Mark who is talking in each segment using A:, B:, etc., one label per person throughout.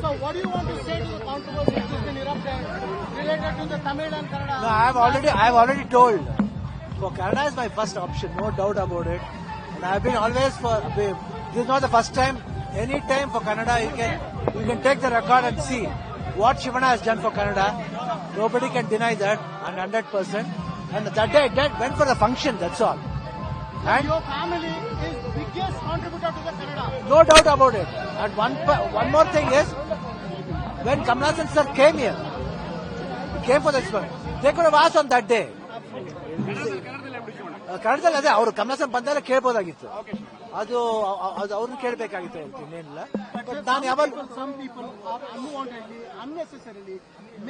A: So what do you want to say to the controversy which has been erupted related to the Tamil and Kannada?
B: No, I have already, I have already told. For Canada is my first option, no doubt about it. And I have been always for. This is not the first time. Any time for Canada, you can you can take the record and see what Shivana has done for Canada. Nobody can deny that, and hundred percent. And that day, that went for the function. That's all. And
A: Your family is biggest contributor to the Kannada.
B: no doubt about it. And one pa- one more thing is, when Kamalasan sir came here, he came for the experiment. They could have asked on that day. ಆ, ಕನ್ನಡದಲ್ಲಿ ಅದೇ ಅವರು ಕಮಲಾಸನ್ ಬಂದಾಗ ಕೇಳ್ಬೋದಾಗಿತ್ತು ಅದು ಅ- ಅದು ಅವ್ರನ್ನ ಕೇಳಬೇಕಾಗಿತ್ತು ಇನ್ನೇನಿಲ್ಲ but ನಾನು ಯಾವಾಗ
A: People, some people are unwantedly, unnecessarily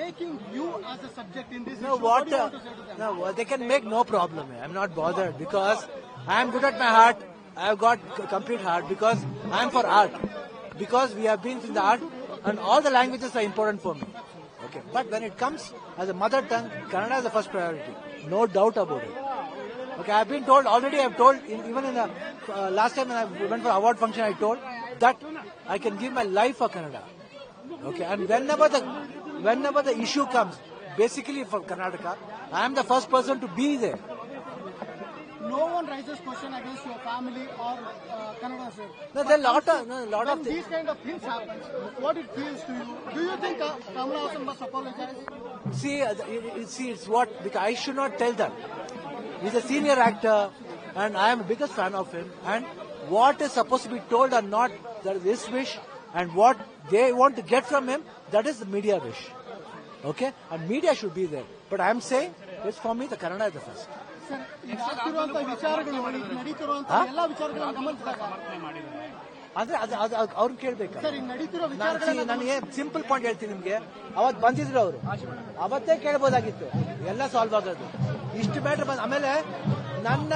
A: making you as a subject in this
B: No,
A: issue.
B: what?
A: do you
B: uh,
A: want to say to them?
B: no, they can make no problem. I'm not bothered because I am good at my heart. I because we have been in the art and all the languages are important for me. Okay. But when it comes as a mother tongue, Kannada is the first priority. No doubt about it. Okay, I've been told already. I've told in, even in the uh, last time when I went for award function, I told that I can give my life for Kannada. Okay, and whenever the whenever the issue comes, basically for Karnataka, I am the first person to be there.
A: Question against your family or uh, Kannada sir.
B: No, there are lot of no, lot
A: When
B: of
A: these
B: things.
A: kind of things happen, what it feels to you? Do you think uh, Kamala Hassan must apologize?
B: See, uh, it- see, it's what because I should not tell them. He's a senior actor, and I am the biggest fan of him. And what is supposed to be told or not, that is his wish, and what they want to get from him, that is the media wish. Okay, and media should be there. But I am saying, it's for me, the Kannada is the first. ಆದ್ರೆ ಅದು ಅದು ಅವ್ರನ್ನ ಕೇಳ್ಬೇಕು ನನಗೆ simple point ಹೇಳ್ತೀನಿ ನಿಮ್ಗೆ ಅವತ್ ಬಂದಿದ್ರು ಅವರು ಅವತ್ತೇ ಕೇಳ್ಬೋದಾಗಿತ್ತು ಎಲ್ಲ ಸಾಲ್ವ್ ಆಗೋದು ಇಷ್ಟು ಮ್ಯಾಟ್ರ್ ಬಂದ ಆಮೇಲೆ ನನ್ನ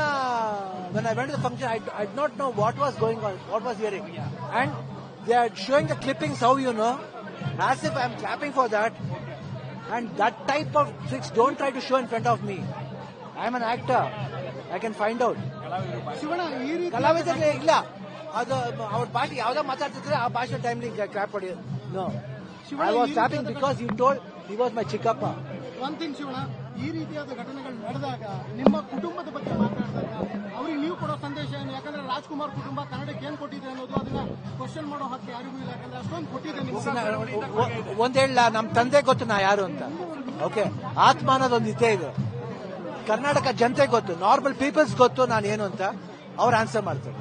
B: when I went to the function, I, I did not know what was going on, what was hearing. And they are showing the clippings, how you know, as if I'm clapping for that. And that type of tricks, don't try to show in front of me. I'm an actor. I can find out
A: Shivanna ಈ ರೀತಿ
B: ಕಲಾವಿದರೇ ಇಲ್ಲ. ಅದು ಅವ್ರ ಭಾಷೆ ಯಾವ್ದೋ ಮಾತಾಡ್ತಿದ್ರೆ ಆ ಭಾಷೆ ಟೈಮ್ಲಿ ಕ್ಲಾಪ್ ಹೊಡಿ no I was stopping because you told he was my ಚಿಕ್ಕಪ್ಪ
A: ಒಂದ್ ಥಿಂಗ್ ಶಿವಣ ಈ ರೀತಿಯಾದ ಘಟನೆಗಳು ನಡೆದಾಗ ನಿಮ್ಮ ಕುಟುಂಬದ ಬಗ್ಗೆ ಮಾತಾಡಿದಾಗ ಅವ್ರಿಗೆ ನೀವು ಕೊಡೋ ಸಂದೇಶ ಏನು? ಯಾಕಂದ್ರೆ ರಾಜ್ಕುಮಾರ್ ಕುಟುಂಬ ಕನ್ನಡಕ್ಕೆ ಏನ್ ಕೊಟ್ಟಿದೆ ಅನ್ನೋದು ಅದನ್ನ ಕ್ವಶನ್ ಮಾಡೋ ಹಕ್ಕು ಯಾರಿಗೂ ಇಲ್ಲ. ಯಾಕಂದ್ರೆ ಅಷ್ಟೊಂದು ಕೊಟ್ಟಿದೆ
B: ಒಂದ್ ಹೇಳ ನಮ್ ತಂದೆ ಗೊತ್ತು ನಾ ಯಾರು ಅಂತ. ಓಕೆ ಆತ್ಮ ಅನ್ನೋದೊಂದು ಇದ್ದೇ ಇದೆ. ಕರ್ನಾಟಕ ಜನತೆ ಗೊತ್ತು ನಾರ್ಮಲ್ ಪೀಪಲ್ಸ್ ಗೊತ್ತು ನಾನು ಏನು ಅಂತ ಅವ್ರು ಆನ್ಸರ್ ಮಾಡ್ತಾರೆ.